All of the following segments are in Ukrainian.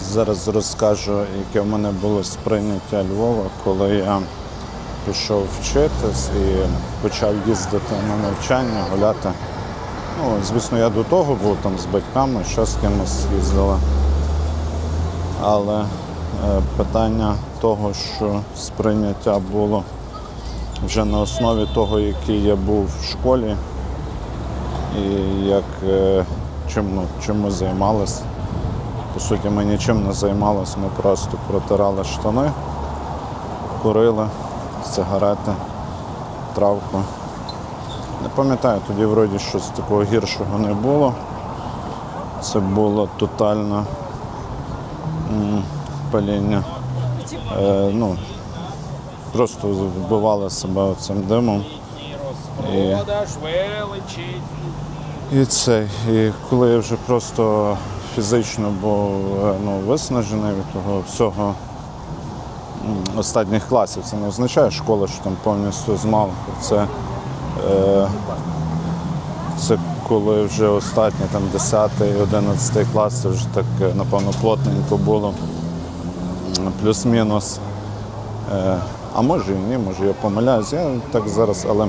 Зараз розкажу, яке в мене було сприйняття Львова, коли я пішов вчитись і почав їздити на навчання, гуляти. Ну, звісно, я до того був там з батьками, ще з кимось їздила. Але е, питання того, що сприйняття було вже на основі того, який я був в школі, і як е, чим, ну, чим ми займалися. По суті, ми нічим не займалися, ми просто протирали штани, курили, сигарети, травку. Не пам'ятаю, тоді вроді щось такого гіршого не було. Це було тотальне паління. Е, ну, просто вбивали себе цим димом. І І це, і коли я вже просто фізично був е, ну, виснажений від того всього останніх класів, це не означає школа, що там повністю змав. Це, е, це коли вже останні там 10 11 клас, це вже так, е, напевно, плотненько було, плюс-мінус. Е, а може і ні, може я помиляюсь. Я так зараз, але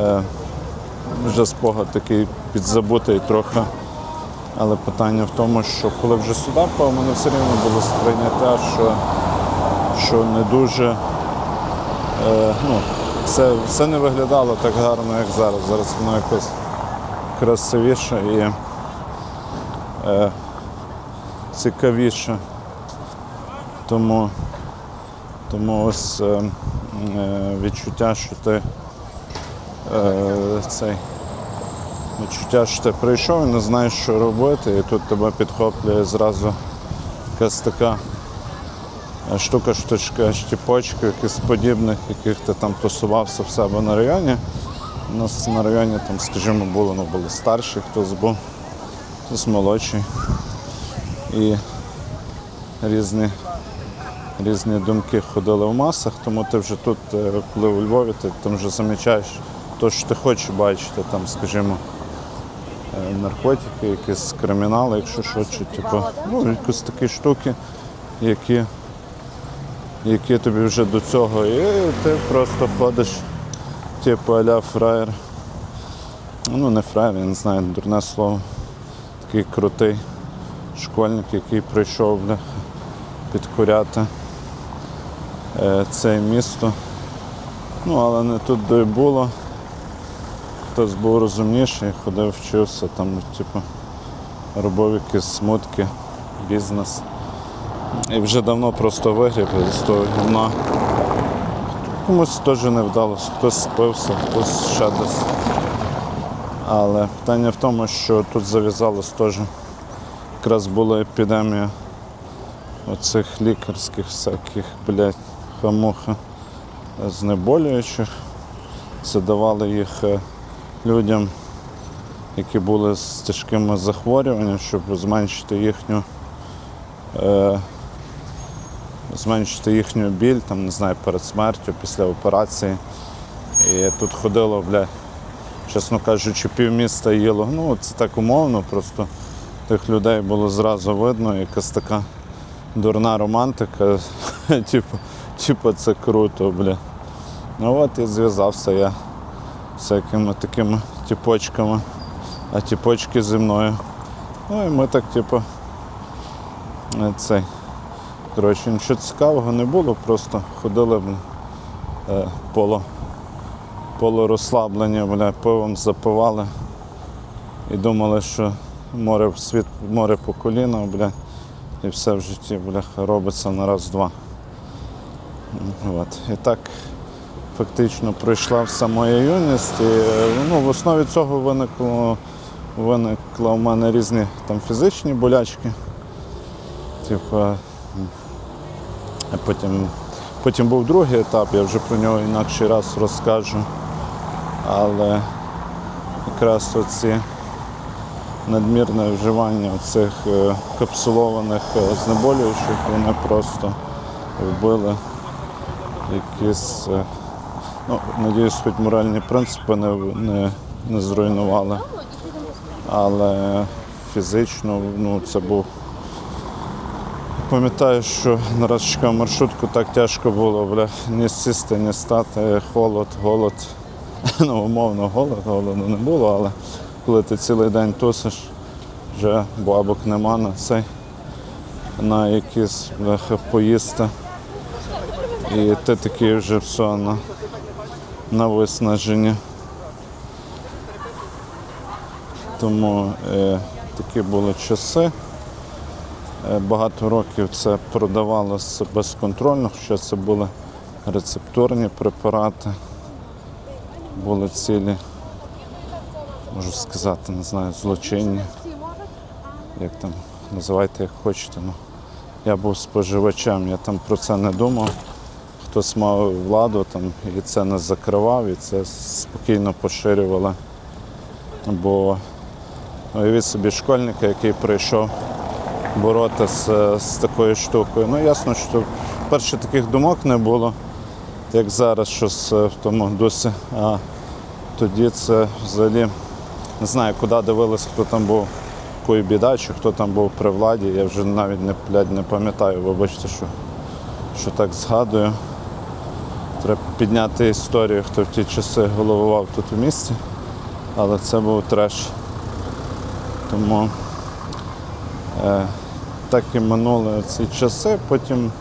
е, вже спогад такий підзабутий трохи. Але питання в тому, що коли вже сюди впав, мене все рівно було сприйняття, що, що не дуже е, ну, все, все не виглядало так гарно, як зараз. Зараз воно якось красивіше і е, цікавіше. Тому, тому ось е, е, відчуття, що ти е, цей відчуття, що ти прийшов і не знаєш, що робити, і тут тебе підхоплює зразу якась така штука, штучка, щепочка, якихось подібних, яких ти там тусувався в себе на районі. У нас на районі там, скажімо, було, ну, були старші, хтось був, хтось молодший. І різні, різні думки ходили в масах, тому ти вже тут, е, коли у Львові, ти там вже замічаєш те, що ти хочеш бачити, там, скажімо, наркотики, якісь кримінали, якщо що, чи типу, ну, якісь такі штуки, які, які тобі вже до цього. І ти просто ходиш, типу аля фраєр. Ну, не фраєр, я не знаю, дурне слово. Такий крутий школьник, який прийшов бля, підкуряти е, це місто. Ну, але не тут де було. Хтось був розумніший, ходив, вчився, там, типу, робив якісь смутки, бізнес. І вже давно просто вигріб з того гівна. Комусь теж не вдалося, хтось спився, хтось ще десь. Але питання в тому, що тут зав'язалось теж. Якраз була епідемія оцих лікарських всяких, блядь, хамуха знеболюючих. Це давали їх е, людям, які були з тяжкими захворюваннями, щоб зменшити їхню, е, зменшити їхню біль, там, не знаю, перед смертю, після операції. І тут ходило, бля, чесно кажучи, півміста їло. Ну, це так умовно, просто тих людей було зразу видно, якась така дурна романтика. типу, типу, це круто, бля. Ну от і зв'язався я всякими такими тіпочками, а тіпочки зі мною. Ну і ми так, типу, е, цей. Коротше, нічого цікавого не було, просто ходили бля, е, поло, полурозслаблення, бля, пивом запивали і думали, що море, світ, море по коліна, бля, і все в житті бля, робиться на раз-два. І так фактично пройшла вся моя юність. І, е, ну, в основі цього виникло, виникла у мене різні там, фізичні болячки. Типу, потім, потім був другий етап, я вже про нього інакший раз розкажу. Але якраз оці надмірне вживання цих е, капсулованих е, знеболюючих, вони просто вбили якісь, е, ну, надіюсь, хоч моральні принципи не, не, не зруйнували. Але фізично ну, це був Пам'ятаю, що нараз чекав маршрутку, так тяжко було, бля, ні сісти, ні стати, холод, голод. Ну, умовно, голод, голоду не було, але коли ти цілий день тусиш, вже бабок нема на цей, на якісь бляха, поїсти. І ти такий вже все на, на виснаження. Тому е, такі були часи. Е, Багато років це продавалося безконтрольно, хоча це були рецептурні препарати, були цілі, можу сказати, не знаю, злочинні, як там називайте, як хочете. Ну, я був споживачем, я там про це не думав. Хтось мав владу там, і це не закривав, і це спокійно поширювали. Бо уявіть собі школьника, який прийшов боротися з такою штукою. Ну, ясно, що перше таких думок не було, як зараз щось е, в тому дусі. А тоді це взагалі не знаю, куди дивилися, хто там був кої біда, чи хто там був при владі. Я вже навіть не, блядь, не пам'ятаю, вибачте, що, що так згадую. Треба підняти історію, хто в ті часи головував тут у місті, але це був треш. Тому е, так і минули ці часи, потім,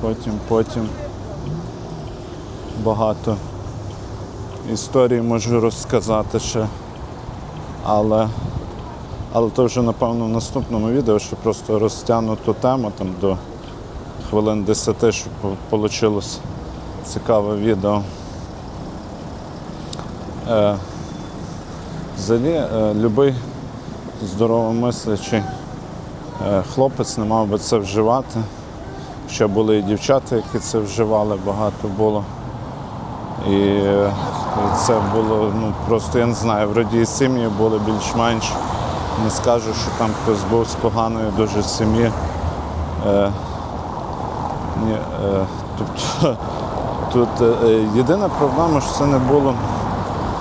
потім, потім багато історій можу розказати ще. Але, але то вже напевно в наступному відео, що просто розтягну ту тему там до хвилин 10, щоб вийшло цікаве відео. Е, взагалі, е, любий здоровомислячий е, хлопець не мав би це вживати. Ще були і дівчата, які це вживали, багато було. І, е, це було, ну просто я не знаю, вроді сім'ї були більш-менш. Не скажу, що там хтось був з поганої дуже сім'ї. Е, ні, е, тобто тут е, єдина проблема, що це не було.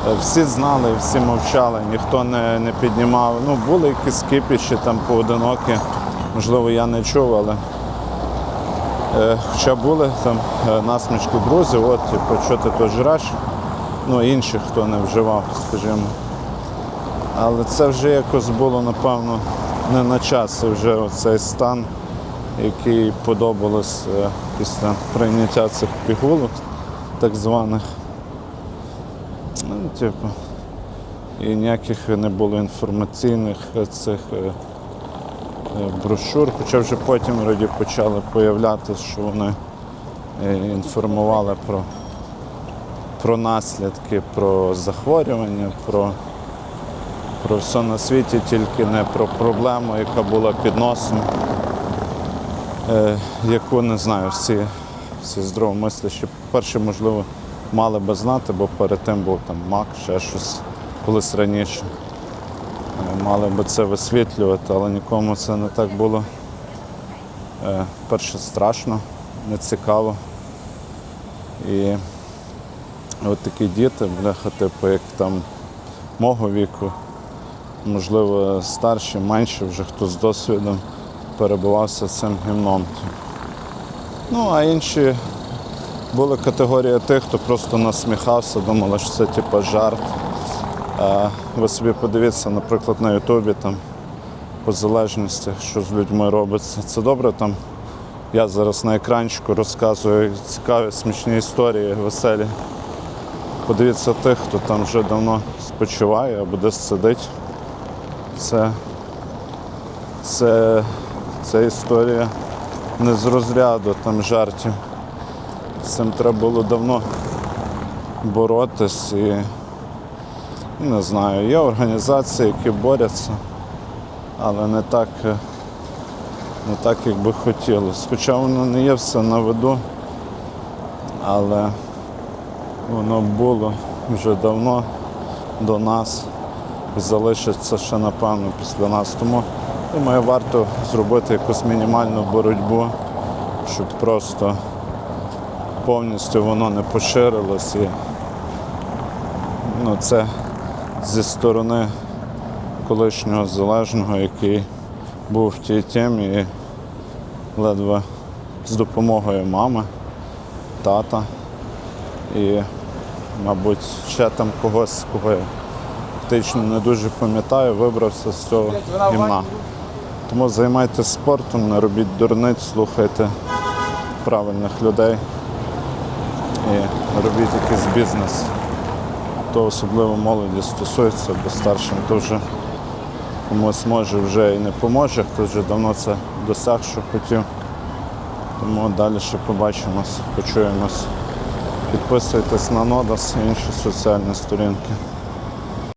е, Всі знали, всі мовчали, ніхто не, не піднімав. Ну, були якісь кипіші там поодинокі, можливо, я не чув, але е, хоча були там е, насмішки друзів, от, типу, що ти то жреш, ну інших, хто не вживав, скажімо. Але це вже якось було, напевно, не на час, це вже оцей стан, який подобалось е, після прийняття цих пігулок, так званих. Ну, типу, і ніяких не було інформаційних цих е, е, брошур, хоча вже потім вроді почали появлятися, що вони інформували про, про наслідки, про захворювання, про, про все на світі, тільки не про проблему, яка була під носом, яку не знаю, всі, всі здравомислящі, перше, можливо, мали би знати, бо перед тим був там мак, ще щось колись раніше. Е, Мали би це висвітлювати, але нікому це не так було. Е, Перше страшно, нецікаво. І от такі діти, бляха, типу, як там мого віку, можливо, старші, менші, вже хто з досвідом перебувався цим гімном. Ну, а інші була категорія тих, хто просто насміхався, думали, що це типу жарт. Ви собі подивіться, наприклад, на Ютубі там по залежності, що з людьми робиться. Це добре там. Я зараз на екранчику розказую цікаві, смішні історії, веселі. Подивіться тих, хто там вже давно спочиває або десь сидить. Це, це, це історія не з розряду там жартів. З цим треба було давно боротись і не знаю, є організації, які борються, але не так, е, не так, як би хотілося. Хоча воно не є все на виду, але воно було вже давно до нас і залишиться ще напевно після нас. Тому думаю, варто зробити якусь мінімальну боротьбу, щоб просто повністю воно не поширилось. І, ну, це зі сторони колишнього залежного, який був в тій темі і ледве з допомогою мами, тата і, мабуть, ще там когось, кого я фактично не дуже пам'ятаю, вибрався з цього гімна. Тому займайтеся спортом, не робіть дурниць, слухайте правильних людей і робіть якийсь бізнес. То особливо молоді стосується, бо старшим вже комусь може вже і не поможе, хто вже давно це досяг, що хотів. Тому далі ще побачимось, почуємось. Підписуйтесь на Нодас і інші соціальні сторінки.